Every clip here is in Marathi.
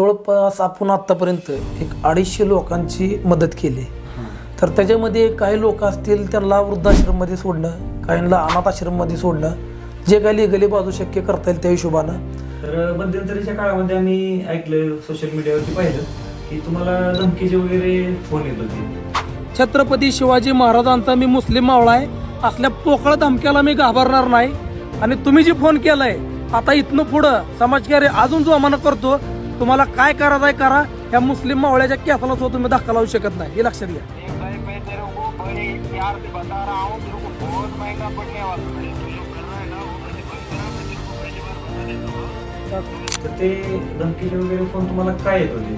जवळपास आपण आत्तापर्यंत एक अडीचशे लोकांची मदत केली. तर त्याच्यामध्ये काही लोक असतील त्यांना वृद्धाश्रममध्ये सोडणं काहींना अनाथ आश्रममध्ये सोडणं जे काही लिगली बाजू शक्य करता येईल त्या हिशोबानं. तर मध्यंतरीच्या काळामध्ये आम्ही ऐकलं सोशल मीडियावरती पाहिलं की तुम्हाला धमकीचे वगैरे फोन येत होते. छत्रपती शिवाजी महाराजांचा मी मुस्लिम मावळा आहे. असल्या पोकळ धमक्याला मी घाबरणार नाही. आणि तुम्ही जे फोन केलाय आता इथनं पुढं समाजकार्य अजून जो आम्हाला करतो. तुम्हाला काय करायचं आहे करा. ह्या मुस्लिम मावळ्याच्या केसाला सुद्धा तुम्ही धक्का लावू शकत नाही. हे लक्षात घ्या. कर करा तर ते धमकीचे वगैरे फोन तुम्हाला काय येत होते?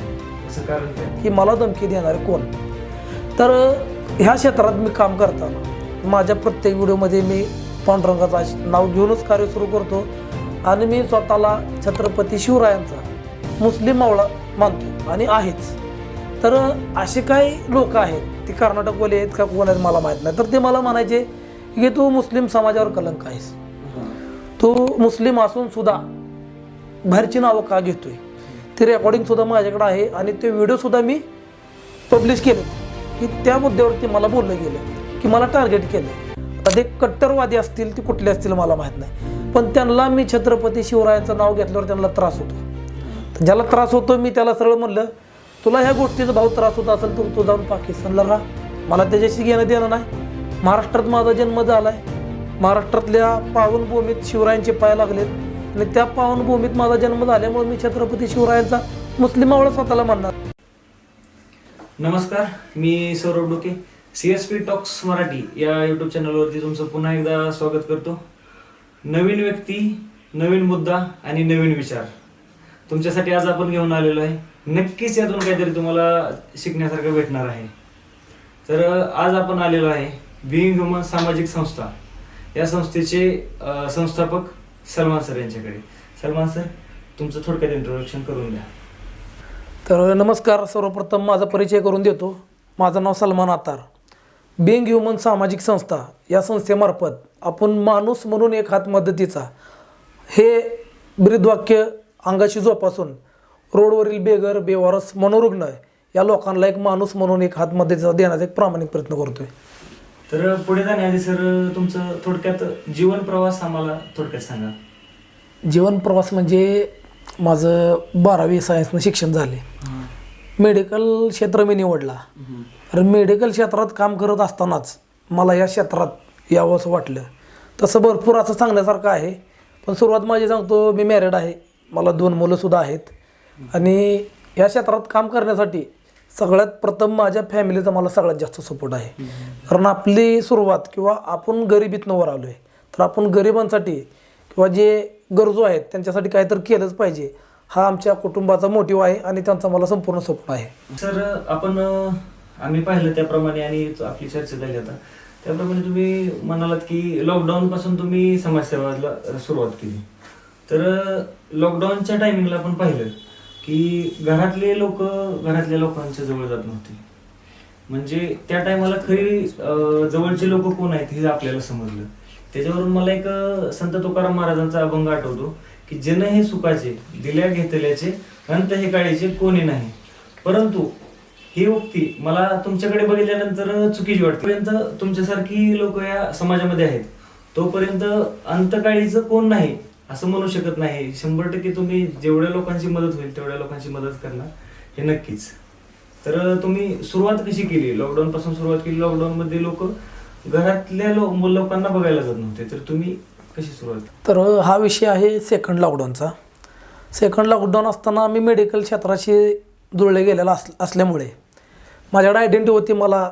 असं कारण काय? की मला धमकी देणारे कोण? तर ह्या क्षेत्रात मी काम करताना माझ्या प्रत्येक व्हिडिओमध्ये मी पांडुरंगाचं नाव घेऊनच कार्य सुरू करतो. आणि मी स्वतःला छत्रपती शिवरायांचा मुस्लिम मावळा मानतो आणि आहेच. तर असे काही लोक आहेत ते कर्नाटकवाले आहेत का कोण आहेत मला माहीत नाही. तर ते मला म्हणायचे की तू मुस्लिम समाजावर कलंक आहेस. तू मुस्लिम असून सुद्धा बाहेरची नावं का घेतोय? ते रेकॉर्डिंग सुद्धा माझ्याकडे आहे आणि ते व्हिडिओ सुद्धा मी पब्लिश केले की त्या मुद्द्यावरती मला बोललं गेलं की मला टार्गेट केलं ते कट्टरवादी असतील ते कुठले असतील मला माहीत नाही. पण त्यांना मी छत्रपती शिवरायांचं नाव घेतल्यावर त्यांना त्रास होतो. ज्याला त्रास होतो मी त्याला सरळ म्हणलं तुला ह्या गोष्टीचा भाव त्रास होत असेल तर तू जाऊन पाकिस्तानला राहा. मला त्याच्याशी घेणं देणं नाही. महाराष्ट्रात माझा जन्म झाला आहे महाराष्ट्रातल्या पावनभूमीत शिवरायांचे पाय लागलेत. आणि त्या पावनभूमीत माझा जन्म झाल्यामुळे मी छत्रपती शिवरायांचा मुस्लिमावळा स्वतःला मानणार. नमस्कार मी Saurabh Doke C S P talks Marathi या युट्यूब चॅनलवरती तुमचं पुन्हा एकदा स्वागत करतो. नवीन व्यक्ती नवीन मुद्दा आणि नवीन विचार. तुमच्यासाठी आज आपण घेऊन आलेलो आहे. नक्कीच यातून काहीतरी तुम्हाला शिकण्यासारखं भेटणार आहे. तर आज आपण आलेलो आहे बिईंग ह्युमन सामाजिक संस्था. या संस्थेचे संस्थापक सलमान सर यांच्याकडे. सलमान सर तुमचं थोडक्यात इंट्रोडक्शन करून द्या. तर नमस्कार. सर्वप्रथम माझा परिचय करून देतो. माझं नाव सलमान आतार. बिंग ह्युमन सामाजिक संस्था या संस्थेमार्फत आपण माणूस म्हणून एक हात मदतीचा हे ब्रीदवाक्य अंगाशी जोपासून रोडवरील बेघर बेवारस मनोरुग्ण या लोकांना एक माणूस म्हणून एक हात मदतीचा देण्याचा एक प्रामाणिक प्रयत्न करतोय. तर पुढे जाण्याआधी सर तुमचं थोडक्यात जीवन प्रवास आम्हाला थोडक्यात सांगा. जीवन प्रवास म्हणजे माझं बारावी सायन्सनं शिक्षण झाले. मेडिकल क्षेत्र मी निवडला. तर मेडिकल क्षेत्रात काम करत असतानाच मला या क्षेत्रात यावं असं वाटलं. तसं भरपूर असं सांगण्यासारखं आहे. पण सुरुवात माझी सांगतो मी मॅरिड आहे. मला दोन मुलंसुद्धा आहेत. आणि या क्षेत्रात काम करण्यासाठी सगळ्यात प्रथम माझ्या फॅमिलीचा मला सगळ्यात जास्त सपोर्ट आहे. कारण आपली सुरुवात किंवा आपण गरिबीतनं वर आलो आहे तर आपण गरिबांसाठी किंवा जे गरजू आहेत त्यांच्यासाठी काहीतरी केलंच पाहिजे हा आमच्या कुटुंबाचा मोटिव आहे आणि त्यांचा मला संपूर्ण सपोर्ट आहे. सर आपण आम्ही पाहिलं त्याप्रमाणे आणि आपली चर्चा झाली आता. त्याप्रमाणे तुम्ही म्हणालात की लॉकडाऊन पासून तुम्ही समाजसेवाला सुरुवात केली. तर लॉकडाऊनच्या टायमिंगला आपण पाहिलं की घरातले लोक घरातल्या लोकांच्या जवळ जात नव्हते. म्हणजे त्या टायमाला खरी जवळचे लोक कोण आहेत हे आपल्याला समजलं. त्याच्यावरून मला एक संत तुकाराम महाराजांचा अभंग आठवतो की जन हे सुखाचे दिल्या घेतल्याचे अंत हे काळीचे कोणी नाही. परंतु ही उक्ती मला तुमच्याकडे बघितल्यानंतर चुकीची वाटते. पर्यंत तुमच्यासारखी लोक या समाजामध्ये आहेत. तोपर्यंत अंतकाळीचं कोण नाही असं म्हणू शकत नाही. शंभर टक्के तुम्ही जेवढ्या लोकांची मदत होईल तेवढ्या लोकांची मदत करणार. हे नक्कीच. तर तुम्ही सुरुवात कशी केली? लॉकडाऊन पासून सुरुवात केली. लॉकडाऊन मध्ये लोक घरातल्या लो- लोकांना बघायला जात नव्हते. तर तुम्ही कशी सुरुवात तर हा विषय आहे सेकंड लॉकडाऊनचा सेकंड लॉकडाऊन असताना मी मेडिकल क्षेत्राशी जुळले गेलेला अस असल्यामुळे माझ्याकडे आयडेंटिटी होती मला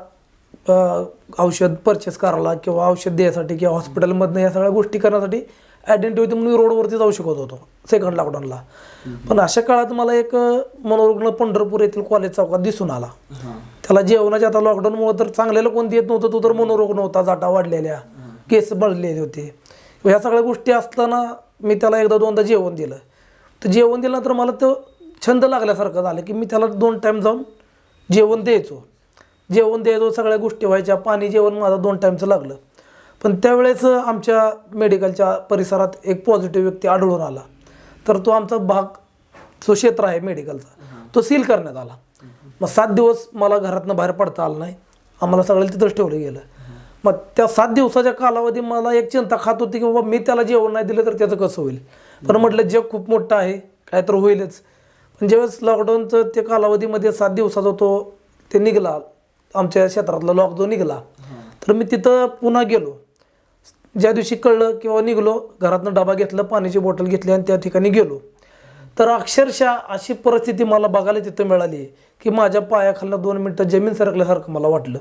औषध परचेस करायला किंवा औषध द्यायसाठी किंवा हॉस्पिटलमधनं या सगळ्या गोष्टी करण्यासाठी आयडेंटिटी होती म्हणून मी रोडवरती जाऊ शकत होतो सेकंड लॉकडाऊनला पण अशा काळात मला एक मनोरुग्ण पंढरपूर येथील कॉलेज चौकात दिसून आला. त्याला जेवणाच्या आता लॉकडाऊनमुळे तर चांगल्याला कोण देत नव्हतं तो तर मनोरोग नव्हता जाटा वाढलेल्या केस बळलेले होते. ह्या सगळ्या गोष्टी असताना मी त्याला एकदा दोनदा जेवण दिलं. तर जेवण दिल्यानंतर मला तो छंद लागल्यासारखं झालं की मी त्याला दोन टाईम जाऊन जेवण द्यायचो. जेवण द्यायचो सगळ्या गोष्टी व्हायच्या पाणी जेवण माझं दोन टाईमचं लागलं. पण त्यावेळेस आमच्या मेडिकलच्या परिसरात एक पॉझिटिव्ह व्यक्ती आढळून आला. तर तो आमचा भाग जो क्षेत्र आहे मेडिकलचा. तो सील करण्यात आला. मग सात दिवस मला घरातनं बाहेर पडता आलं नाही. आम्हाला सगळ्याला तिथंच ठेवलं गेलं. मग त्या सात दिवसाच्या कालावधी मला एक चिंता खात होती की बाबा मी त्याला जेवण नाही दिलं तर त्याचं कसं होईल? पण म्हटलं जग खूप मोठं आहे. काय तर होईलच. पण ज्यावेळेस लॉकडाऊनचं ते कालावधीमध्ये सात दिवसाचा तो ते निघाला. आमच्या क्षेत्रातला लॉकडाऊन निघाला. तर मी तिथं पुन्हा गेलो. ज्या दिवशी कळलं किंवा निघलो घरातनं डबा घेतला पाण्याची बॉटल घेतली आणि त्या ठिकाणी गेलो. तर अक्षरशः अशी परिस्थिती मला बघायला तिथं मिळाली की माझ्या पायाखालनं दोन मिनटं जमीन सरकल्यासारखं मला वाटलं.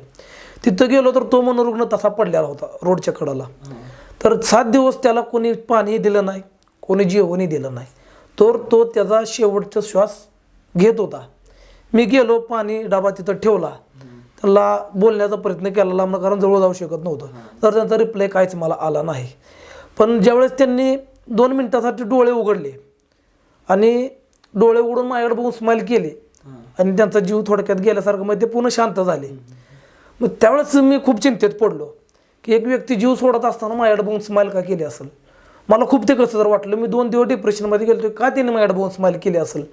तिथं गेलो तर तो मनोरुग्ण तसा पडलेला होता रोडच्या कडाला. तर सात दिवस त्याला कोणी पाणी दिलं नाही कोणी जेवणही दिलं नाही. तर तो त्याचा शेवटचा श्वास घेत होता. मी गेलो पाणी डबा तिथं ठेवला. त्याला बोलण्याचा प्रयत्न केला लांब कारण जवळ जाऊ शकत नव्हतं. तर त्यांचा रिप्लाय काहीच मला आला नाही. पण ज्यावेळेस त्यांनी दोन मिनिटासाठी डोळे उघडले आणि डोळे उघडून माझ्याकडे बघून स्माईल केली आणि त्यांचा जीव थोडक्यात गेल्यासारखं मग ते पूर्ण शांत झाले. मग त्यावेळेस मी खूप चिंतेत पडलो की एक व्यक्ती जीव सोडत असताना माझ्याकडे बघून स्माईल का केली असेल? मला खूप ते कसं जर वाटलं. मी दोन दिवस डिप्रेशनमध्ये गेलो का त्यांनी माझ्याकडे बघून स्माईल केली असेल?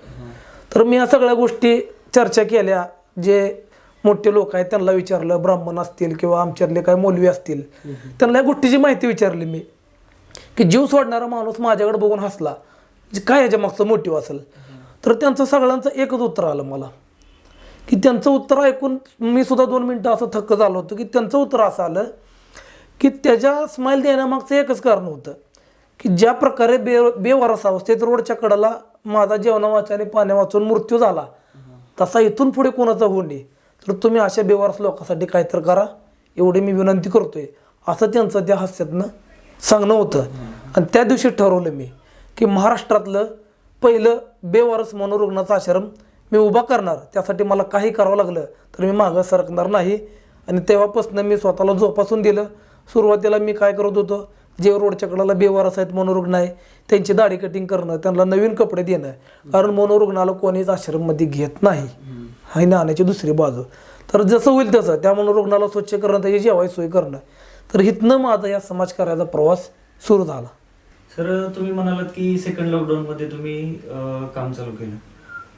तर मी या सगळ्या गोष्टी चर्चा केल्या जे मोठे लोक आहेत त्यांना विचारलं ब्राह्मण असतील किंवा आमच्यातले काही मौलवी असतील. त्यांना या गोष्टीची माहिती विचारली मी. की जीव सोडणारा माणूस माझ्याकडे बघून हसला. काय याच्या मागचं मोटिव्ह असेल? तर त्यांचं सगळ्यांचं एकच उत्तर आलं मला. की त्यांचं उत्तर ऐकून मी सुद्धा दोन मिनटं असं थक्क झालो होतो की त्यांचं उत्तर असं आलं की त्याच्या स्माईल देण्यामागचं एकच कारण होतं. की ज्या प्रकारे बे बेवारस अवस्थेत रोडच्या कडाला माझा जेवणा वाचाने पाण्या वाचून मृत्यू झाला. तसा इथून पुढे कोणाचा होऊ नये. तर तुम्ही अशा बेवारस लोकांसाठी काहीतरी करा. एवढी मी विनंती करतोय. असं त्यांचं त्या हास्यातनं सांगणं होतं. आणि त्या दिवशी ठरवलं मी की महाराष्ट्रातलं पहिलं बेवारस मनोरुग्णाचा आश्रम मी उभा करणार. त्यासाठी मला काही करावं लागलं तर मी मागं सरकणार नाही. आणि तेव्हापासून मी स्वतःला जोपासून दिलं. सुरुवातीला मी काय करत होतो? जे रोडच्या कडाला बेवारस आहेत मनोरुग्ण आहे त्यांची दाढी कटिंग करणं त्यांना नवीन कपडे देणं. कारण मनोरुग्णाला कोणीच आश्रममध्ये घेत नाही. ही नाण्याची दुसरी बाजू. तर जसं होईल तसं. त्या मनोरुग्णाला स्वच्छ करणं त्याची जेवाय सोय करणं. तर इथनं माझा या समाजकार्याचा प्रवास सुरू झाला. सर तुम्ही म्हणालात की सेकंड लॉकडाऊन मध्ये तुम्ही अं, काम चालू केलं.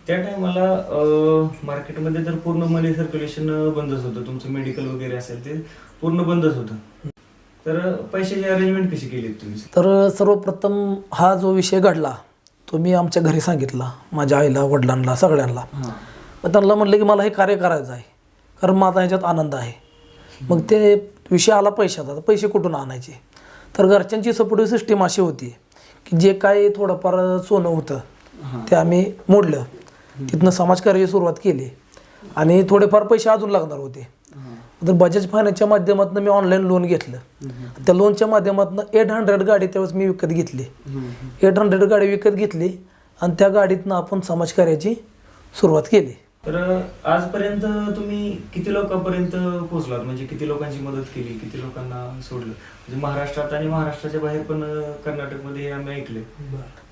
त्या टायमाला मार्केटमध्ये तर पूर्ण मनी सर्क्युलेशन बंदच होतं. तुमचं मेडिकल वगैरे असेल ते पूर्ण बंदच होतं. तर पैशाची अरेंजमेंट कशी केली तुम्ही तर सर्वप्रथम हा जो विषय घडला तो मी आमच्या घरी सांगितला. माझ्या आईला वडिलांना सगळ्यांना. मग त्यांना म्हटलं की मला हे कार्य करायचं आहे. कारण माझा ह्याच्यात आनंद आहे. मग ते विषय आला पैशाचा. तर पैसे कुठून आणायचे? तर घरच्यांची सपोर्टिव्ह सिस्टीम अशी होती की जे काय थोडंफार सोनं होतं ते आम्ही मोडलं. तिथनं समाजकार्याची सुरुवात केली. आणि थोडेफार पैसे अजून लागणार होते. तर बजाज फायनान्सच्या माध्यमातून मी ऑनलाईन लोन घेतलं. त्या लोनच्या माध्यमातून एट हंड्रेड गाडी त्यावेळेस मी विकत घेतली. एट हंड्रेड गाडी विकत घेतली आणि त्या गाडीतनं आपण समाजकार्याची सुरुवात केली. तर आजपर्यंत तुम्ही किती लोकांपर्यंत पोहोचलात? म्हणजे किती लोकांची मदत केली? किती लोकांना सोडलं? म्हणजे महाराष्ट्रात आणि महाराष्ट्राच्या बाहेर पण कर्नाटकमध्ये आम्ही ऐकले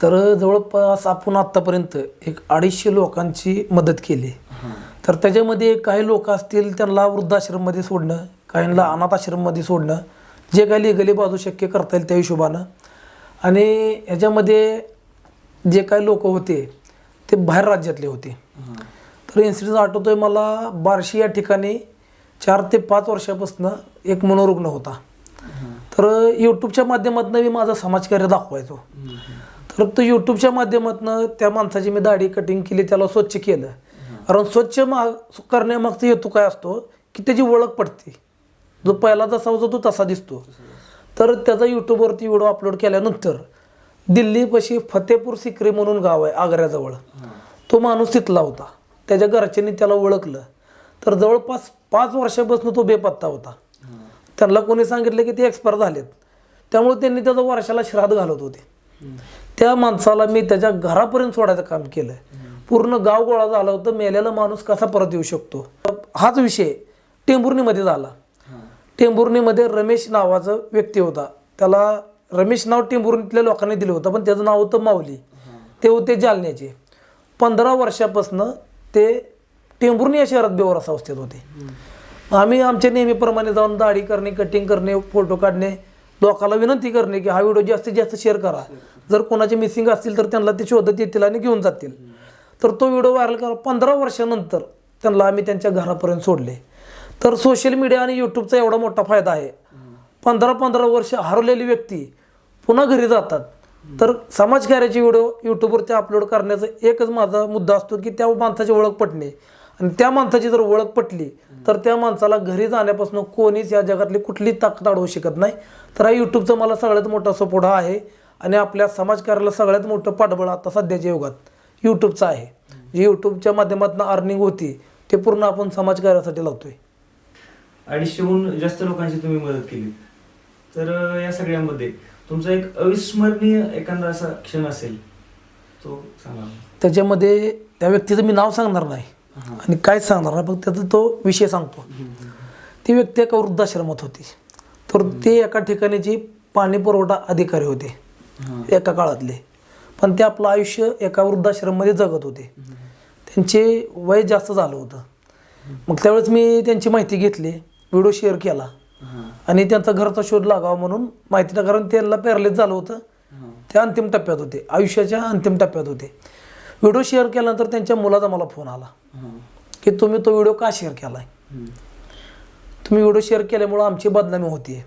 तर जवळपास आपण आत्तापर्यंत एक अडीचशे लोकांची मदत केली. तर त्याच्यामध्ये काही लोक असतील त्यांना वृद्धाश्रममध्ये सोडणं काहींना अनाथ आश्रममध्ये सोडणं जे काही लिगली बाजू शक्य करता येईल त्या हिशोबानं. आणि ह्याच्यामध्ये जे काही लोक होते ते बाहेर राज्यातले होते. तर आठवतो आहे मला बार्शी या ठिकाणी चार ते पाच वर्षापासून एक मनोरुग्ण होता. तर यूट्यूबच्या माध्यमातून मी माझं समाजकार्य दाखवायचो. तर तो यूट्यूबच्या माध्यमातून त्या माणसाची मी दाढी कटिंग केली त्याला स्वच्छ केलं. कारण स्वच्छ मा करण्यामागचा हेतू काय असतो की त्याची ओळख पडते. जो पहिला जसा होता तो तसा दिसतो. तर त्याचा यूट्यूबवरती व्हिडिओ अपलोड केल्यानंतर दिल्लीपाशी फतेपूर सिक्री म्हणून गाव आहे आग्र्याजवळ. तो माणूस तिथला होता. त्याच्या घरच्यांनी त्याला ओळखलं. तर जवळपास पाच वर्षापासून तो बेपत्ता होता. त्यांना कोणी सांगितलं की ते एक्सपायर झालेत. त्यामुळे त्यांनी त्याचं वर्षाला श्राद्ध घालत होते. त्या माणसाला मी त्याच्या घरापर्यंत सोडायचं काम केलं. पूर्ण गाव गोळा झाला होतं. मेलेला माणूस कसा परत येऊ शकतो? हाच विषय टेंभुर्णीमध्ये झाला. टेंभुर्णीमध्ये रमेश नावाचा व्यक्ती होता. त्याला रमेश नाव टेंभुर्णीतल्या लोकांनी दिलं होतं पण त्याचं नाव होतं माऊली. ते होते जालन्याचे. पंधरा वर्षापासनं ते टेंभुर्णी या शहरात बेवारस अवस्थेत होते. आम्ही आमच्या नेहमीप्रमाणे जाऊन दाढी करणे कटिंग करणे फोटो काढणे लोकांना विनंती करणे की हा व्हिडिओ जास्तीत जास्त शेअर करा. जर कोणाचे मिसिंग असतील तर त्यांना ते शोधत येतील आणि घेऊन जातील. तर तो व्हिडिओ व्हायरल करा. पंधरा वर्षानंतर त्यांना आम्ही त्यांच्या घरापर्यंत सोडले. तर सोशल मीडिया आणि यूट्यूबचा एवढा मोठा फायदा आहे. पंधरा पंधरा वर्ष हरवलेली व्यक्ती पुन्हा घरी जातात. तर समाजकार्याचे व्हिडिओ यूट्यूबवरती अपलोड करण्याचा एकच माझा मुद्दा असतो की त्या माणसाची ओळख पटणे. आणि त्या माणसाची जर ओळख पटली तर त्या माणसाला घरी जाण्यापासून कोणीच या जगातली कुठली ताकद अडवू शकत नाही. तर हा यूट्यूबचा मला सगळ्यात मोठा सपोर्ट हा आहे. आणि आपल्या समाजकार्याला सगळ्यात मोठं पाठबळ आता सध्याच्या युगात यूट्यूबचं आहे. जे यूट्यूबच्या माध्यमातून अर्निंग होती ते पूर्ण आपण समाजकार्यासाठी लावतोय. अडीचशेहून जास्त लोकांची तुम्ही मदत केली. तर या सगळ्यामध्ये तुमचा एक अविस्मरणीय एखादा असा क्षण असेल तो सांगा त्याच्यामध्ये त्या व्यक्तीचं मी नाव सांगणार नाही. आणि काहीच सांगणार नाही फक्त त्याचा तो विषय सांगतो. ती व्यक्ती एका वृद्धाश्रमात होती. तर ते एका ठिकाणीची पाणी पुरवठा अधिकारी होते एका काळातले. पण ते आपलं आयुष्य एका वृद्धाश्रममध्ये जगत होते. त्यांचे वय जास्त झालं होतं. मग त्यावेळेस मी त्यांची माहिती घेतली व्हिडिओ शेअर केला. आणि त्यांचा घरचा शोध लागावा म्हणून माहिती कारण त्यांना पॅरलेस झालं होतं. ते अंतिम टप्प्यात होते. आयुष्याच्या अंतिम टप्प्यात होते. व्हिडिओ शेअर केल्यानंतर त्यांच्या मुलाचा मला फोन आला. की तुम्ही तो व्हिडिओ का शेअर केलाय? तुम्ही व्हिडिओ शेअर केल्यामुळं आमची बदनामी होतीये.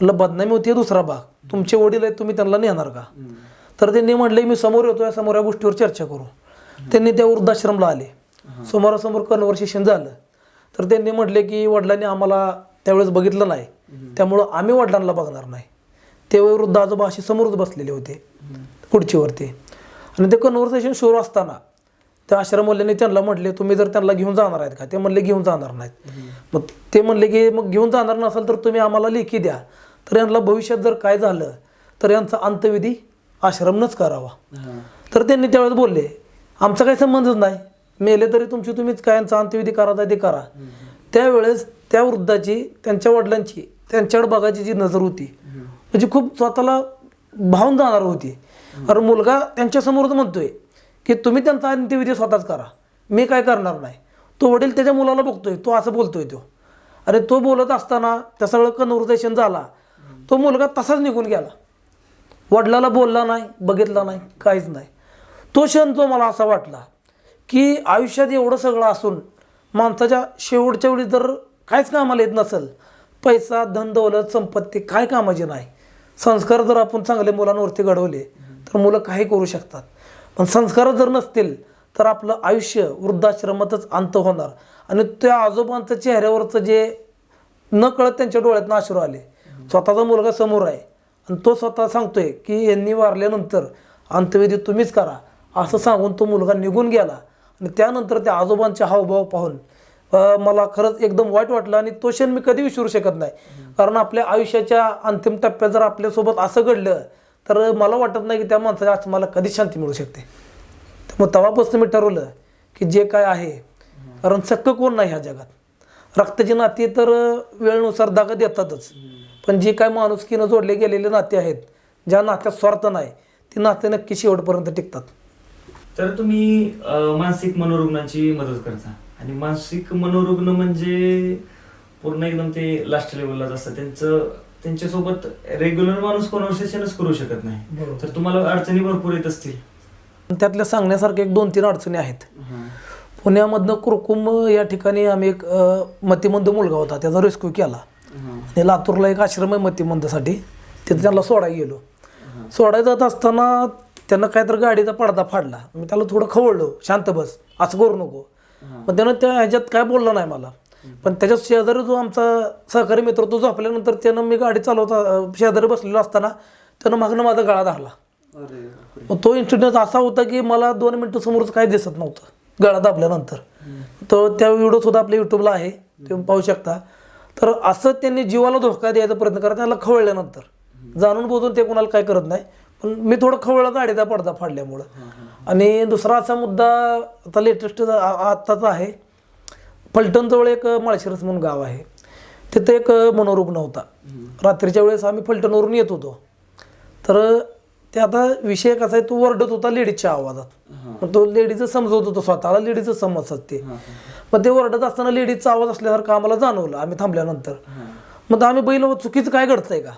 म्हणलं बदनामी होती दुसरा भाग. तुमचे वडील आहेत तुम्ही त्यांना नेणार का? तर त्यांनी म्हटले मी समोर येतो या समोर या गोष्टीवर चर्चा करू. त्यांनी त्या वृद्धाश्रमला आले. समोरासमोर कन्व्हर्सेशन झालं. तर त्यांनी म्हटले की वडिलांनी आम्हाला त्यावेळेस बघितलं नाही. त्यामुळं आम्ही वडिलांना बघणार नाही. ते वृद्ध आजोबा असे समोरच बसलेले होते खुर्चीवरती. आणि ते कन्व्हर्सेशन सुरू असताना त्या आश्रमवाल्यांनी त्यांना म्हटले तुम्ही जर त्यांना घेऊन जाणार आहेत का? ते म्हणले घेऊन जाणार नाहीत. मग ते म्हणले की मग घेऊन जाणार नसाल तर तुम्ही आम्हाला लेखी द्या. तर यांना भविष्यात जर काय झालं तर यांचा अंतविधी आश्रमनच करावा. तर त्यांनी त्यावेळेस बोलले आमचा काही संबंधच नाही. मेले तरी तुमची तुम्हीच काय यांचा अंत्यविधी करा ते करा. त्यावेळेस त्या वृद्धाची त्यांच्या वडिलांची त्यांच्याकडे बघायची जी नजर होती म्हणजे खूप स्वतःला भावून जाणार होती. कारण मुलगा त्यांच्यासमोरच म्हणतोय की तुम्ही त्यांचा अंत्यविधी स्वतःच करा. मी काय करणार नाही. तो वडील त्याच्या मुलाला बघतोय तो असं बोलतोय तो. आणि तो बोलत असताना त्या सगळं कन्व्हर्सेशन झाला. तो मुलगा तसाच निघून गेला. वडिलाला बोलला नाही बघितला नाही काहीच नाही. तो क्षण तो मला असा वाटला की आयुष्यात एवढं सगळं असून माणसाच्या शेवटच्या वेळी जर काहीच कामाला येत नसेल पैसा धन दौलत संपत्ती काय कामाची नाही. संस्कार जर आपण चांगले मुलांवरती घडवले तर मुलं काही करू शकतात. पण संस्कार जर नसतील तर आपलं आयुष्य वृद्धाश्रमातच अंत होणार. आणि त्या आजोबांचं चेहऱ्यावरचं जे न कळत त्यांच्या डोळ्यातनं आश्रू आले. स्वतःचा मुलगा समोर आहे. आणि तो स्वतः सांगतोय की यांनी वारल्यानंतर अंत्यविधी तुम्हीच करा. असं सांगून तो मुलगा निघून गेला. आणि त्यानंतर त्या आजोबांचे हावभाव पाहून मला खरंच एकदम वाईट वाटलं आणि तो क्षण मी कधी विसरू शकत नाही. कारण आपल्या आयुष्याच्या अंतिम टप्प्यात जर आपल्यासोबत असं घडलं तर मला वाटत नाही की त्या माणसाच्या मला कधी शांती मिळू शकते. मग तेव्हापासून मी ठरवलं की जे काय आहे कारण सक्क कोण नाही ह्या जगात. रक्ताची नाती तर वेळेनुसार दागत देतातच. पण जे काय माणुसकीनं जोडले गेलेले नाते आहेत ज्या नात्यात स्वार्थ नाही ती नाते नक्की शेवटपर्यंत टिकतात. तर तुम्ही मानसिक मनोरुग्णांची मदत करता. आणि मानसिक मनोरुग्ण म्हणजे पूर्ण एकदम ते लास्ट लेवललाच असतात त्यांचं त्यांच्यासोबत रेग्युलर माणूस कॉन्व्हर्सेशनच करू शकत नाही. बरोबर. तर तुम्हाला अडचणी भरपूर येत असतील. त्यातल्या सांगण्यासारख्या एक दोन तीन अडचणी आहेत. पुण्यामधनं कुरकुम या ठिकाणी आम्ही एक मतिमंद मुलगा होता. त्याचा रेस्क्यू केला. आणि लातूरला एक आश्रम आहे मतिमंदसाठी. तिथे त्याला सोडायला गेलो. सोडायला जात असताना त्यानं काहीतरी गाडीचा पडदा फाडला. मी त्याला थोडं खवळलो. शांत बस. असं करू नको. पण त्यानं त्या ह्याच्यात काय बोललं नाही मला. पण त्याच्या शेजारी जो आमचा सहकारी मित्र तो झोपल्यानंतर त्यानं मी गाडी चालवता शेजारी बसलेलो असताना त्यानं मागणं माझा गळा धरला. मग तो इन्सिडेंट असा होता की मला दोन मिनटं समोरच काही दिसत नव्हतं. गळा दाबल्यानंतर. तर त्या व्हिडिओ सुद्धा आपल्या युट्यूबला आहे. तुम्ही पाहू शकता. तर असं त्यांनी जीवाला धोका द्यायचा प्रयत्न करा त्याला खवळल्यानंतर. जाणून बोलून ते कोणाला काय करत नाही. पण मी थोडं खवळलं गाडीचा पडदा फाडल्यामुळं. आणि दुसरा असा मुद्दा आता लेटेस्ट आत्ताचा आहे. फलटणजवळ एक माळशिरस म्हणून गाव आहे. तिथे एक मनोरुग्ण होता. रात्रीच्या वेळेस आम्ही फलटणवरून येत होतो. तर ते आता विषय कसा आहे तो वरडत होता लेडीजच्या आवाजात. मग तो लेडीचं समजवत होतो स्वतःला लेडीचं समजतात ते. मग ते वरडत असताना लेडीजचा आवाज असल्यासारखं आम्हाला जाणवलं आम्ही थांबल्यानंतर. मग आम्ही बैल चुकीचं काय घडतंय का?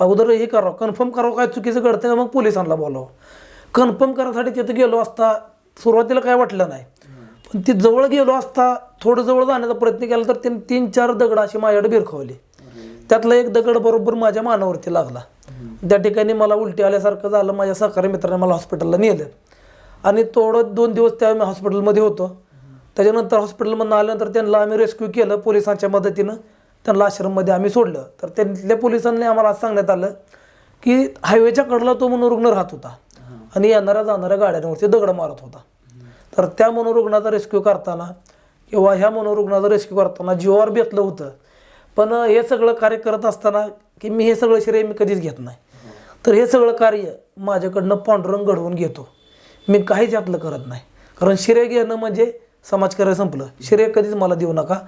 अगोदर हे करावं कन्फर्म करावं काय चुकीचं घडतं आहे मग पोलिसांना बोलावं. कन्फर्म करायसाठी तिथं गेलो असता सुरुवातीला काय वाटलं नाही. पण ती जवळ गेलो असता थोडं जवळ जाण्याचा प्रयत्न केला तर त्यांनी तीन चार दगड अशी माझ्याकडे बिरखवली. त्यातला एक दगड बरोबर माझ्या मानावरती लागला. त्या ठिकाणी मला उलटी आल्यासारखं झालं माझ्या सहकारी मित्राने मला हॉस्पिटलला नेलं. आणि थोडं दोन दिवस त्या मी हॉस्पिटलमध्ये होतो. त्याच्यानंतर हॉस्पिटलमधून आल्यानंतर त्यांना आम्ही रेस्क्यू केलं पोलिसांच्या मदतीनं. त्यांना आश्रममध्ये आम्ही सोडलं. तर त्यांतल्या पोलिसांनी आम्हाला असं सांगण्यात आलं की हायवेच्या कडला तो मनोरुग्ण राहत होता. आणि येणाऱ्या जाणाऱ्या गाड्यांवरती दगड मारत होता. तर त्या मनोरुग्णाचा रेस्क्यू करताना किंवा ह्या मनोरुग्णाचा रेस्क्यू करताना जीवावर बेतलं होतं. पण हे सगळं कार्य करत असताना की मी हे सगळं श्रेय मी कधीच घेत नाही. तर हे सगळं कार्य माझ्याकडनं पांडुरंग घडवून घेतो. मी काहीच यातलं करत नाही. कारण श्रेय घेणं म्हणजे समाजकार्य संपलं. श्रेय कधीच मला देऊ नका.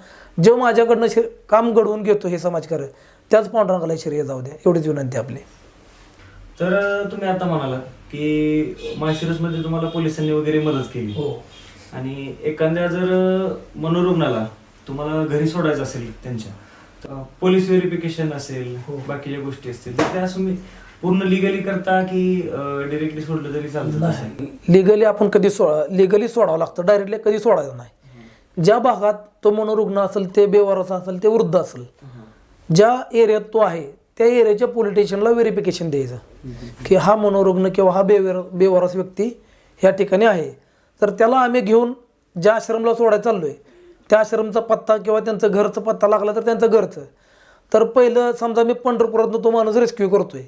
जे माझ्याकडनं श्रे काम घडवून घेतो हे समाजकार्य त्याच पांडुरंगाला श्रेय जाऊ द्या. एवढीच विनंती आपली. तर तुम्ही आता म्हणाला की माळशिरसमध्ये तुम्हाला पोलिसांनी वगैरे मदत केली. हो. आणि एखाद्या जर मनोरुग्णाला तुम्हाला घरी सोडायचं असेल त्यांच्या पोलीस व्हेरिफिकेशन असेल बाकीच्या गोष्टी असतील तर त्या तुम्ही पूर्ण लिगली करता की डिरेक्टली सोडलं तरी चालतं तसं? लिगली आपण कधी सोडा लिगली सोडावं लागतं. डायरेक्टली कधी सोडायचं नाही. ज्या भागात तो मनोरुग्ण असेल ते बेवारस असेल ते वृद्ध असेल ज्या एरियात तो आहे त्या एरियाच्या पोलीस स्टेशनला व्हेरिफिकेशन द्यायचं की हा मनोरुग्ण किंवा हा बेवर बेवारस व्यक्ती ह्या ठिकाणी आहे. तर त्याला आम्ही घेऊन ज्या आश्रमला सोडायला चाललोय त्या आश्रमचा पत्ता किंवा त्यांचं घरचा पत्ता लागला तर त्यांचं घरचं. तर पहिलं समजा मी पंढरपुरातून तो माणूस रेस्क्यू करतोय.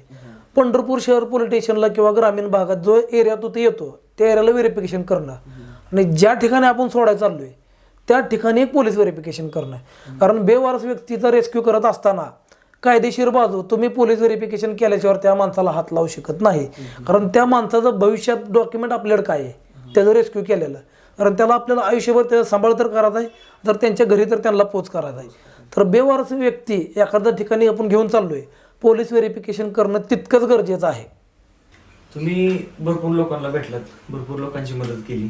पंढरपूर शहर पोलीस स्टेशनला किंवा ग्रामीण भागात जो एरिया तो येतो त्या एरियाला व्हेरिफिकेशन करणं. आणि ज्या ठिकाणी आपण सोडायला चाललोय त्या ठिकाणी एक पोलीस व्हेरिफिकेशन करणं. कारण बेवारस व्यक्तीचा रेस्क्यू करत असताना कायदेशीर बाजू तुम्ही पोलीस व्हेरिफिकेशन केल्याशिवाय त्या माणसाला हात लावू शकत नाही. कारण त्या माणसाचं भविष्यात डॉक्युमेंट आपल्याकडे काय आहे? त्याचं रेस्क्यू केलेलं. कारण त्याला आपल्याला आयुष्यभर त्याचा सांभाळ तर करायचा आहे. तर त्यांच्या घरी तर त्यांना पोच करायचा आहे. तर बेवारस व्यक्ती एखाद्या ठिकाणी आपण घेऊन चाललोय पोलीस व्हेरिफिकेशन करणं तितकंच गरजेचं आहे. तुम्ही भरपूर लोकांना भेटलात भरपूर लोकांची मदत केली.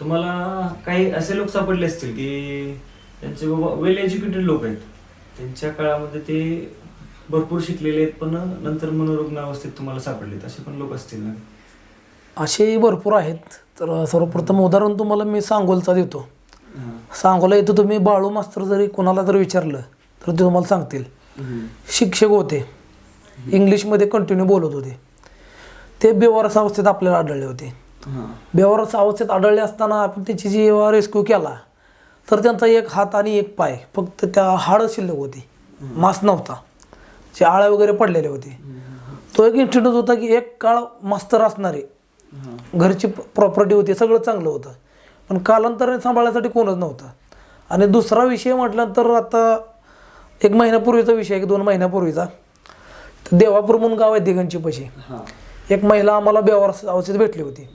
तुम्हाला काही असे लोक सापडले असतील की त्यांचे बाबा वेल एज्युकेटेड लोक आहेत. त्यांच्या काळामध्ये ते भरपूर शिकलेले आहेत पण नंतर मनोरुग्ण अवस्थेत तुम्हाला सापडलेत. असे पण लोक असतील ना? असेही भरपूर आहेत. तर सर्वप्रथम उदाहरण तुम्हाला मी सांगोलचा देतो. सांगोला इथं तुम्ही बाळू मास्तर जरी कोणाला जर विचारलं तर ते तुम्हाला सांगतील. शिक्षक होते. इंग्लिशमध्ये कंटिन्यू बोलत होते. ते बेवारस अवस्थेत आपल्याला आढळले होते. बेवारस अवस्थेत आढळले असताना आपण त्याची जेव्हा रेस्क्यू केला तर त्यांचा एक हात आणि एक पाय फक्त त्या हाड शिल्लक होती. मांस नव्हता. जे आळ्या वगैरे पडलेले होते. तो एक इन्सिडेंट होता की एक काळ मास्तर असणारे घरची प्रॉपर्टी होती सगळं चांगलं होतं. पण कालांतराने सांभाळण्यासाठी कोणच नव्हतं. आणि दुसरा विषय म्हटलं तर आता एक महिन्यापूर्वीचा विषय आहे की दोन महिन्यापूर्वीचा. तर देवापूर म्हणून गाव आहे दिगंची पशी. एक महिला आम्हाला बेवार अवस्थेत भेटली होती.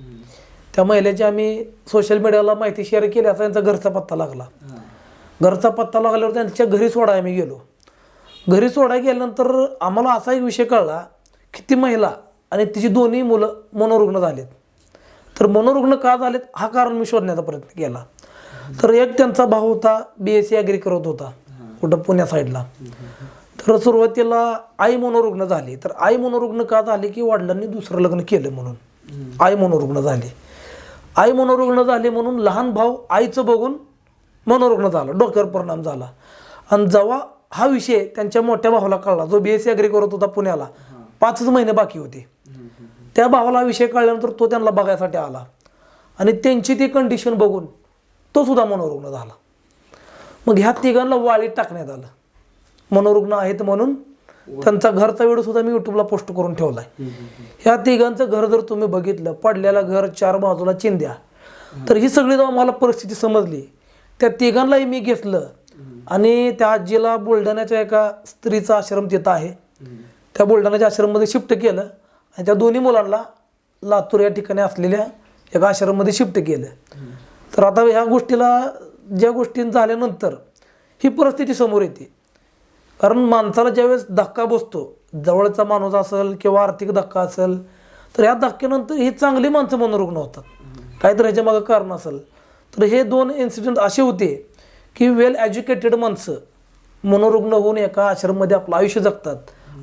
त्या महिलेची आम्ही सोशल मीडियाला माहिती शेअर केली असा त्यांचा घरचा पत्ता लागला. घरचा पत्ता लागल्यावर त्यांच्या घरी सोडाय आम्ही गेलो. घरी सोडाय गेल्यानंतर आम्हाला असा एक विषय कळला की ती महिला आणि तिची दोन्ही मुलं मनोरुग्ण झालेत. तर मनोरुग्ण का झालेत हा कारण मी शोधण्याचा प्रयत्न केला. तर एक त्यांचा भाऊ होता बी एस सी ॲग्री करत होता कुठं पुण्या साईडला तर सुरुवातीला आई मनोरुग्ण झाली. तर आई मनोरुग्ण का झाली की वडिलांनी दुसरं लग्न केलं म्हणून. आई मनोरुग्ण झाली. आई मनोरुग्ण झाली म्हणून लहान भाऊ आईचं बघून मनोरुग्ण झाला. डोक्यावर परिणाम झाला. आणि जेव्हा हा विषय त्यांच्या मोठ्या भावाला कळला. जो बी एस सी ॲग्री करत होता पुण्याला. पाचच महिने बाकी होते. त्या भावाला विषय कळल्यानंतर तो त्यांना बघायसाठी आला. आणि त्यांची ती कंडिशन बघून तो सुद्धा मनोरुग्ण झाला. मग ह्या तिघांना वाळीत टाकण्यात आलं. मनोरुग्ण आहेत म्हणून त्यांचा घरचा व्हिडिओ सुद्धा मी युट्यूबला पोस्ट करून ठेवलाय. ह्या तिघांचं घर जर तुम्ही बघितलं पडलेलं घर चार बाजूला चिंध्या तर ही सगळी जेव्हा मला परिस्थिती समजली त्या तिघांनाही मी घेतलं. आणि त्या आजीला बुलढाण्याच्या एका स्त्रीचा आश्रम तिथं आहे. त्या बुलढाण्याच्या आश्रममध्ये शिफ्ट केलं आणि त्या दोन्ही मुलांना लातूर या ठिकाणी असलेल्या एका आश्रममध्ये शिफ्ट केलं. तर आता ह्या गोष्टीला ज्या गोष्टी झाल्यानंतर ही परिस्थिती समोर येते. कारण माणसाला ज्यावेळेस धक्का बसतो जवळचा माणूस असेल किंवा आर्थिक धक्का असेल तर ह्या धक्क्यानंतर ही चांगली माणसं मनोरुग्ण होतात. काहीतरी ह्याच्या मागं कारण असेल. तर हे दोन इन्सिडेंट असे होते की वेल एज्युकेटेड माणसं मनोरुग्ण होऊन एका आश्रममध्ये आपलं आयुष्य जगतात.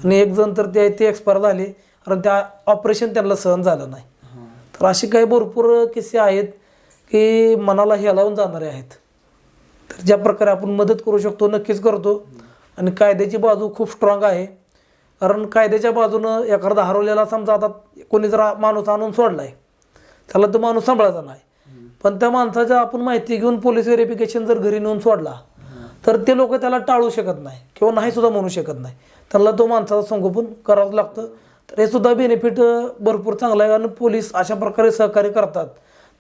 आणि एक जण तर ते ते एक्सपायर झाले कारण त्या ऑपरेशन त्यांना सहन झालं नाही. तर असे काही भरपूर किस्से आहेत की मनाला हेलावून जाणारे आहेत. तर ज्या प्रकारे आपण मदत करू शकतो नक्कीच करतो. आणि कायद्याची बाजू खूप स्ट्रॉंग आहे. कारण कायद्याच्या बाजूनं एखादा हरवलेला समजा आता कोणी जर माणूस आणून सोडला आहे त्याला तो माणूस सांभाळायचा नाही. पण त्या माणसाच्या आपण माहिती घेऊन पोलीस व्हेरिफिकेशन जर घरी नेऊन सोडला तर ते लोक त्याला टाळू शकत नाही किंवा नाही सुद्धा म्हणू शकत नाही. त्यांना तो माणसाचं संगोपन करावं लागतं. तर हे सुद्धा बेनिफिट भरपूर चांगलं आहे. आणि पोलीस अशा प्रकारे सहकार्य करतात.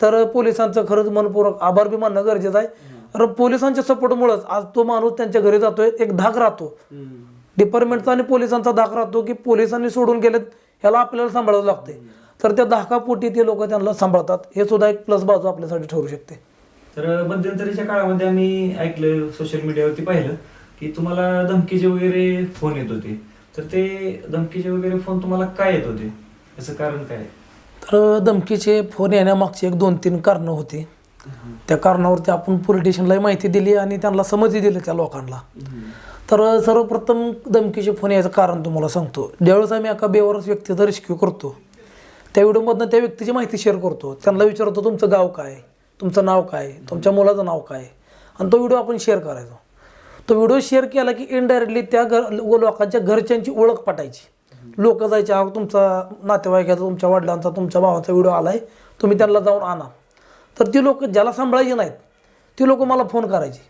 तर पोलिसांचं खरंच मनपूर्वक आभार बी मानणं गरजेचं आहे. कारण पोलिसांच्या सपोर्टमुळेच आज तो माणूस त्यांच्या घरी जातोय एक धाक राहतो. डिपार्टमेंटचा आणि पोलिसांचा धाक राहतो की पोलिसांनी सोडून गेलेत ह्याला आपल्याला सांभाळावं लागते तर त्या धाकापोटी ते लोक त्यांना सांभाळतात. हे सुद्धा एक प्लस बाजू आपल्यासाठी ठरू शकते. तर मध्यंतरीच्या काळामध्ये आम्ही ऐकलं सोशल मीडियावरती पाहिलं की तुम्हाला धमकीचे वगैरे फोन येत होते. तर ते धमकीचे वगैरे फोन तुम्हाला काय येत होते? याचं कारण काय? तर धमकीचे फोन येण्यामागची एक दोन तीन कारणं होती. त्या कारणावरती आपण पोलिटिशियनलाही माहिती दिली आणि त्यांना समजही दिली त्या लोकांना. तर सर्वप्रथम धमकीचे फोन यायचं कारण तुम्हाला सांगतो. ज्यावेळेस आम्ही एका बेवारस व्यक्तीचा रेस्क्यू करतो त्या व्हिडिओमधनं त्या व्यक्तीची माहिती शेअर करतो. त्यांना विचारतो तुमचं गाव काय तुमचं नाव काय तुमच्या मुलाचं नाव काय आणि तो व्हिडिओ आपण शेअर करायचो. तो व्हिडिओ शेअर केला की इनडायरेक्टली त्या घर लोकांच्या घरच्यांची ओळख पटायची. लोक जायचे हा तुमचा नातेवाईकाचा तुमच्या वडिलांचा तुमच्या भावाचा व्हिडिओ आलाय. तुम्ही त्यांना जाऊन आणा. तर ती लोक ज्याला सांभाळायची नाहीत ती लोक मला फोन करायची.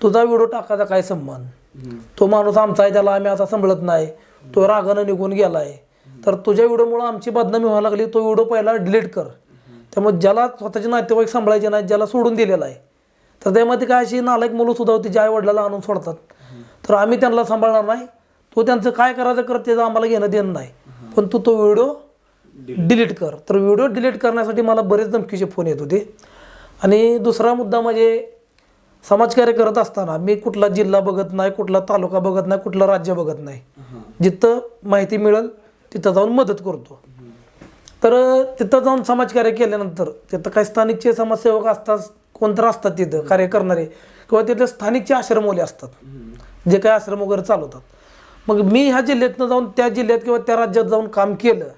तुझा व्हिडिओ टाकायचा काय संबंध? तो माणूस आमचा आहे त्याला आम्ही आता सांभाळत नाही. तो रागानं निघून गेला आहे तर तुझ्या व्हिडिओमुळे आमची बदनामी व्हायला लागली तो व्हिडिओ पहिला डिलीट कर. त्यामुळे ज्याला स्वतःचे नातेवाईक सांभाळायचे नाहीत ज्याला सोडून दिलेला आहे तर त्यामध्ये काय अशी नालायक मुलं सुद्धा होती ज्या आई वडिलाला आणून सोडतात. तर आम्ही त्यांना सांभाळणार नाही. तो त्यांचं काय करायचं कर त्याचं आम्हाला घेणं देणं नाही. पण तू तो व्हिडिओ डिलीट कर. तर व्हिडिओ डिलीट करण्यासाठी मला बरेच धमकीचे फोन येत होते. आणि दुसरा मुद्दा म्हणजे समाजकार्य करत असताना मी कुठला जिल्हा बघत नाही कुठला तालुका बघत नाही कुठलं राज्य बघत नाही. जिथं माहिती मिळेल तिथं जाऊन मदत करतो. तर तिथं जाऊन समाजकार्य केल्यानंतर तिथं काही स्थानिकचे समाजसेवक असतात कोणतं असतात तिथं कार्य करणारे किंवा तिथले स्थानिकचे आश्रमवाले असतात जे काही आश्रम वगैरे चालवतात. मग मी ह्या जिल्ह्यातनं जाऊन त्या जिल्ह्यात किंवा त्या राज्यात जाऊन काम केलं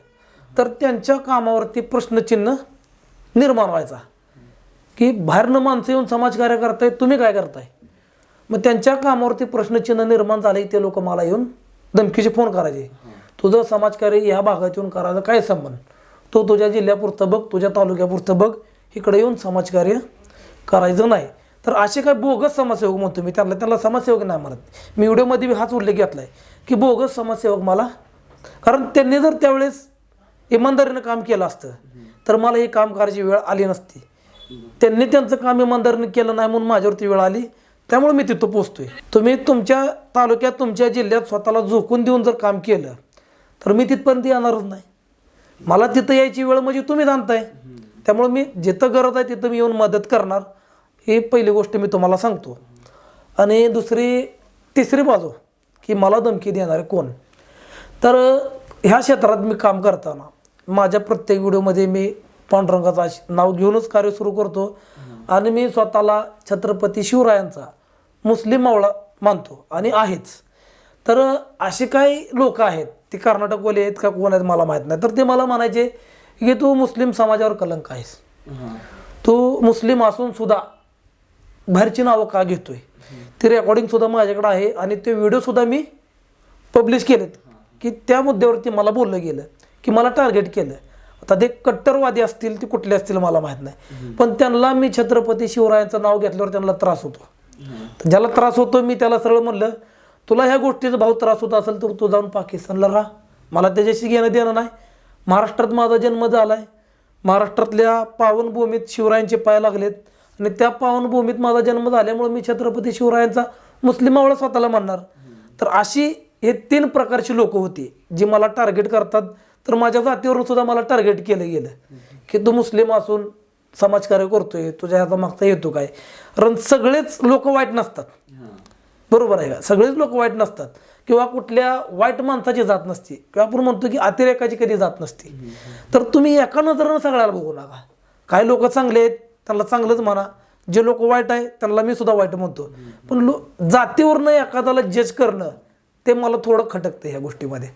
तर त्यांच्या कामावरती प्रश्नचिन्ह निर्माण व्हायचा. की बाहेरनं माणसं येऊन समाजकार्य करताय तुम्ही काय करताय? मग त्यांच्या कामावरती प्रश्नचिन्ह निर्माण झाले ते लोक मला येऊन धमकीचे फोन करायचे. तुझं समाजकार्य ह्या भागात येऊन करायचं काय संबंध? तो तुझ्या जिल्ह्यापुरतं बघ तुझ्या तालुक्यापुरतं बघ इकडे येऊन समाजकार्य करायचं नाही. तर असे काय बोगस समाजसेवक म्हणतो मी त्यांना त्यांना समाजसेवक नाही म्हणत. मी व्हिडिओमध्ये हाच उल्लेख घेतला आहे की बोगस समाजसेवक मला कारण त्यांनी जर त्यावेळेस इमानदारीनं काम केलं असतं. तर मला ही काम करायची वेळ आली नसती. त्यांनी त्यांचं काम इमानदारीनं केलं नाही म्हणून माझ्यावरती वेळ आली. त्यामुळे मी तिथं पोचतोय. तुम्ही तुमच्या तालुक्यात तुमच्या जिल्ह्यात स्वतःला झोकून देऊन जर काम केलं तर मी तिथपर्यंत येणारच नाही. मला तिथं यायची वेळ म्हणजे तुम्ही जाणताय त्यामुळे मी जिथं गरज आहे तिथं मी येऊन मदत करणार. ही पहिली गोष्ट मी तुम्हाला सांगतो. आणि दुसरी तिसरी बाजू की मला धमकी देणारे कोण? तर ह्या क्षेत्रात मी काम करताना माझ्या प्रत्येक व्हिडिओमध्ये मी पांडुरंगाचा नाव घेऊनच कार्य सुरू करतो. आणि मी स्वतःला छत्रपती शिवरायांचा मुस्लिम मावळा मानतो आणि आहेच. तर असे काही लोक आहेत ते कर्नाटकवाले आहेत का कोण आहेत मला माहीत नाही. तर ते मला म्हणायचे की तू मुस्लिम समाजावर कलंक आहेस. तू मुस्लिम असून सुद्धा बाहेरची नावं का घेतोय? ते रेकॉर्डिंग सुद्धा माझ्याकडे आहे आणि ते व्हिडिओ सुद्धा मी पब्लिश केलेत. की त्या मुद्द्यावरती मला बोललं गेलं की मला टार्गेट केलं. आता ते कट्टरवादी असतील ते कुठले असतील मला माहीत नाही. पण त्यांना मी छत्रपती शिवरायांचं नाव घेतल्यावर त्यांना त्रास होतो. ज्याला त्रास होतो मी त्याला सरळ म्हणलं तुला ह्या गोष्टीचा भाव त्रास होत असेल तर तू जाऊन पाकिस्तानला राहा. मला त्याच्याशी घेणं देणं नाही. महाराष्ट्रात माझा जन्म झाला आहे महाराष्ट्रातल्या पावनभूमीत शिवरायांचे पाय लागलेत. आणि त्या पावनभूमीत माझा जन्म झाल्यामुळे मी छत्रपती शिवरायांचा मुस्लिम मावळा स्वतःला म्हणणार तर अशी हे तीन प्रकारची लोक होती. जी मला टार्गेट करतात तर माझ्या जातीवरून सुद्धा मला टार्गेट केलं गेलं. की तू मुस्लिम असून समाजकार्य करतोय तुझ्या ह्याचा मागचा येतो काय? कारण सगळेच लोक वाईट नसतात. बरोबर आहे का? सगळेच लोक वाईट नसतात. किंवा कुठल्या वाईट माणसाची जात नसते. किंवा आपण म्हणतो की अतिरेकाची कधी जात नसते. तर तुम्ही एका नजरेनं सगळ्याला बघू नका. काही लोक चांगले आहेत त्यांना चांगलंच म्हणा. जे लोक वाईट आहे त्यांना मी सुद्धा वाईट म्हणतो. पण लो जातीवरनं एखाद्याला जज करणं ते मला थोडं खटकतं ह्या गोष्टीमध्ये.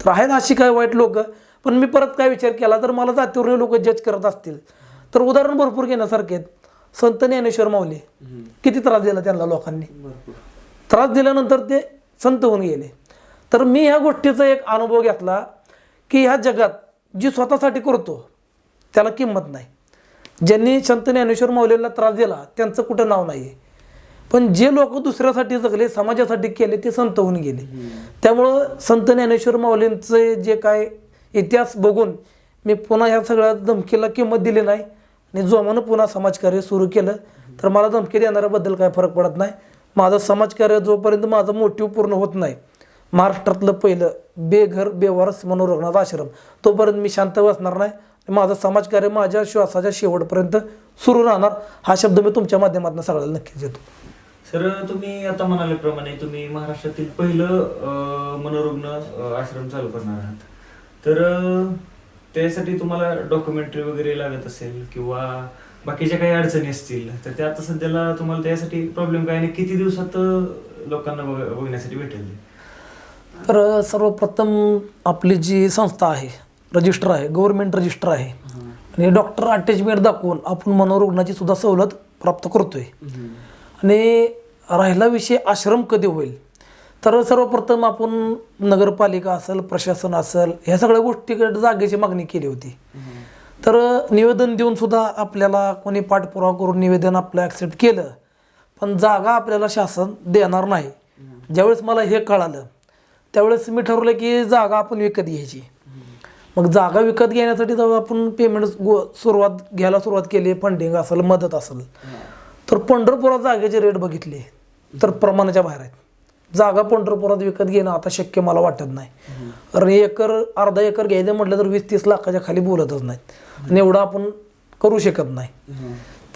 तर आहेत अशी काय वाईट लोक पण मी परत काय विचार केला तर मला जातीवरून लोक जज करत असतील. तर उदाहरण भरपूर घेण्यासारखे आहेत. संत ज्ञानेश्वर माऊली किती त्रास दिला त्यांना लोकांनी? त्रास दिल्यानंतर ते संत होऊन गेले. तर मी ह्या गोष्टीचा एक अनुभव घेतला की ह्या जगात जी स्वतःसाठी करतो त्याला किंमत नाही. ज्यांनी संत ज्ञानेश्वर माऊलीला त्रास दिला त्यांचं कुठं नाव नाही आहे पण जे लोक दुसऱ्यासाठी जगले समाजासाठी केले ते संत होऊन गेले. त्यामुळं संत ज्ञानेश्वर माऊलींचे जे काय इतिहास बघून मी पुन्हा ह्या सगळ्या धमकीला किंमत दिली नाही आणि जोमानं पुन्हा समाजकार्य सुरू केलं. तर मला धमकी देणाऱ्याबद्दल काय फरक पडत नाही. माझं समाजकार्य जोपर्यंत माझं मोटिव्ह पूर्ण होत नाही महाराष्ट्रातलं पहिलं बेघर बेवारस मनोरुग्णाचा आश्रम तोपर्यंत मी शांत बसणार नाही माझं समाजकार्य माझ्या श्वासाच्या शेवटपर्यंत सुरू राहणार हा शब्द मी तुमच्या माध्यमातून सगळ्याला नक्कीच देतो. सर तुम्ही आता म्हणाल्याप्रमाणे तुम्ही महाराष्ट्रातील पहिलं मनोरुग्ण आश्रम चालू करणार आहात. तर त्यासाठी तुम्हाला डॉक्युमेंटरी वगैरे लागत असेल किंवा बाकीच्या काही अडचणी असतील तर त्या आता सध्याला तुम्हाला त्यासाठी प्रॉब्लेम काय आणि किती दिवसात लोकांना बघ- बघण्यासाठी भेटेल? तर सर्वप्रथम आपली जी संस्था आहे रजिस्टर आहे गव्हर्नमेंट रजिस्टर आहे. आणि डॉक्टर अटॅचमेंट दाखवून आपण मनोरुग्णाची सुद्धा सवलत प्राप्त करतोय. आणि राहिला विषय आश्रम कधी होईल? तर सर्वप्रथम आपण नगरपालिका असेल प्रशासन असेल ह्या सगळ्या गोष्टीकडे जागेची मागणी केली होती. तर निवेदन देऊन सुद्धा आपल्याला कोणी पाठपुरावा करून निवेदन आपलं ॲक्सेप्ट केलं पण जागा आपल्याला शासन देणार नाही. ज्यावेळेस मला हे कळालं त्यावेळेस मी ठरवलं की जागा आपण विकत घ्यायची. मग जागा विकत घेण्यासाठी जेव्हा आपण पेमेंट गो सुरुवात घ्यायला सुरुवात केली फंडिंग असेल मदत असेल तर पंढरपुरात जागेचे रेट बघितले. तर प्रमाणाच्या बाहेर आहेत. जागा पंढरपुरात विकत घेणं आता शक्य मला वाटत नाही. कारण एकर अर्धा एकर घ्यायचं म्हटलं तर वीस तीस लाखाच्या खाली बोलतच नाहीत. आणि एवढं आपण करू शकत नाही.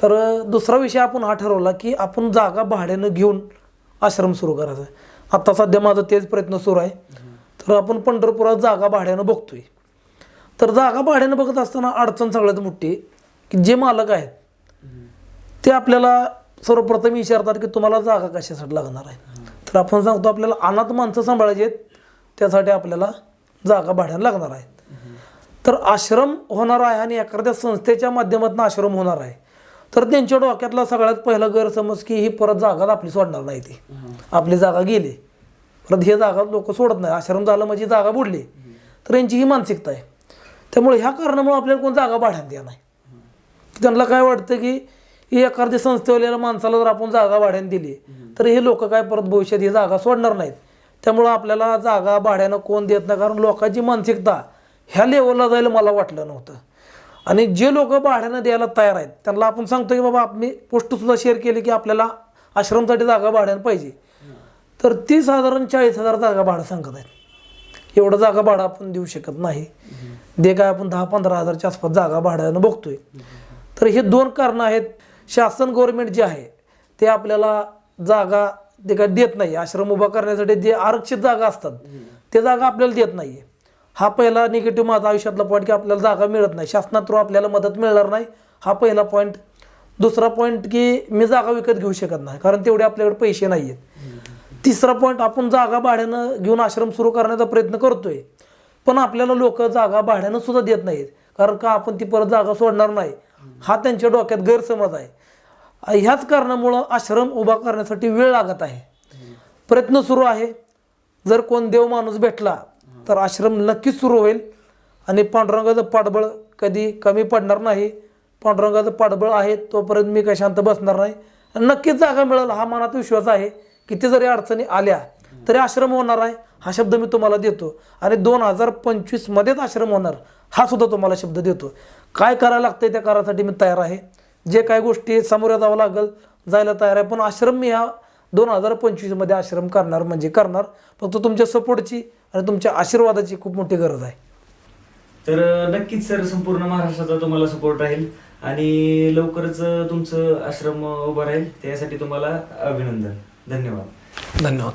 तर दुसरा विषय आपण हा ठरवला की आपण जागा भाड्यानं घेऊन आश्रम सुरू करायचा. आहे. आता सध्या माझा तेच प्रयत्न सुरू आहे. तर आपण पंढरपुरात जागा भाड्यानं बघतोय. तर जागा भाड्यानं बघत असताना अडचण सगळ्यात मोठी आहे की जे मालक आहेत ते आपल्याला सर्वप्रथम विचारतात की तुम्हाला जागा कशासाठी लागणार आहे? तर आपण सांगतो आपल्याला अनाथ माणसं सांभाळायची आहेत त्यासाठी आपल्याला जागा भाड्याला लागणार आहेत. तर आश्रम होणार आहे आणि एखाद्या संस्थेच्या माध्यमातून आश्रम होणार आहे. तर त्यांच्या डोक्यातला सगळ्यात पहिला गैरसमज की ही परत जागा आपली सोडणार नाही ती. आपली जागा गेली. परत हे जागा लोक सोडत नाही. आश्रम झालं म्हणजे जागा बुडली. तर यांची ही मानसिकता आहे. त्यामुळे ह्या कारणामुळे आपल्याला कोण जागा भाड्यात द्या नाही. त्यांना काय वाटतं की ही एखाद्या संस्थेवाल्याला माणसाला जर आपण जागा भाड्याने दिली तर हे लोक काय परत भविष्यात ही जागा सोडणार नाहीत. त्यामुळं आपल्याला जागा भाड्यानं कोण देत नाही कारण लोकांची मानसिकता ह्या लेवलला जायला मला वाटलं नव्हतं. आणि जे लोक भाड्यानं द्यायला तयार आहेत त्यांना आपण सांगतो की बाबा आपली पोस्टसुद्धा शेअर केली की आपल्याला आश्रमसाठी जागा भाड्यानं पाहिजे. तर ती साधारण चाळीस हजार जागा भाडं सांगत आहेत. एवढं जागा भाडं आपण देऊ शकत नाही. दे काय आपण दहा पंधरा हजारच्या आसपास जागा भाड्यानं बघतोय. तर हे दोन कारणं आहेत. शासन गव्हर्नमेंट जे आहे ते आपल्याला जागा ते काय देत नाही. आश्रम उभा करण्यासाठी जे आरक्षित जागा असतात ते जागा आपल्याला देत नाही हा पहिला निगेटिव्ह माझा आयुष्यातला पॉईंट की आपल्याला जागा मिळत नाही. शासना थ्रू आपल्याला मदत मिळणार नाही. हा पहिला पॉईंट दुसरा पॉईंट की मी जागा विकत घेऊ शकत नाही कारण तेवढे आपल्याकडे पैसे नाही आहेत तिसरा पॉईंट आपण जागा भाड्यानं घेऊन आश्रम सुरू करण्याचा प्रयत्न करतोय पण आपल्याला लोक जागा भाड्यानं सुद्धा देत नाहीत कारण का आपण ती परत जागा सोडणार नाही? हा त्यांच्या डोक्यात गैरसमज आहे. ह्याच कारणामुळं आश्रम उभा करण्यासाठी वेळ लागत आहे. प्रयत्न सुरू आहे. जर कोण देव माणूस भेटला तर आश्रम नक्कीच सुरू होईल. आणि पांडुरंगाचं पाठबळ कधी कमी पडणार नाही. पांडुरंगाचं पाठबळ आहे तोपर्यंत मी काही शांत बसणार नाही. नक्कीच जागा मिळेल हा मनात विश्वास आहे. किती जरी अडचणी आल्या तरी आश्रम होणार आहे हा शब्द मी तुम्हाला देतो. आणि दोन हजार पंचवीसमध्येच आश्रम होणार हा सुद्धा तुम्हाला शब्द देतो. काय करायला लागतंय त्या करासाठी मी तयार आहे? जे काय गोष्टी सामोऱ्या जावं लागेल जायला तयार आहे. पण आश्रम मी ह्या दोन हजार पंचवीसमध्ये आश्रम करणार म्हणजे करणार. फक्त तुमच्या सपोर्टची आणि तुमच्या आशीर्वादाची खूप मोठी गरज आहे. तर नक्कीच सर संपूर्ण महाराष्ट्राचा तुम्हाला सपोर्ट राहील. आणि लवकरच तुमचं आश्रम उभं राहील. त्यासाठी तुम्हाला अभिनंदन. धन्यवाद. धन्यवाद.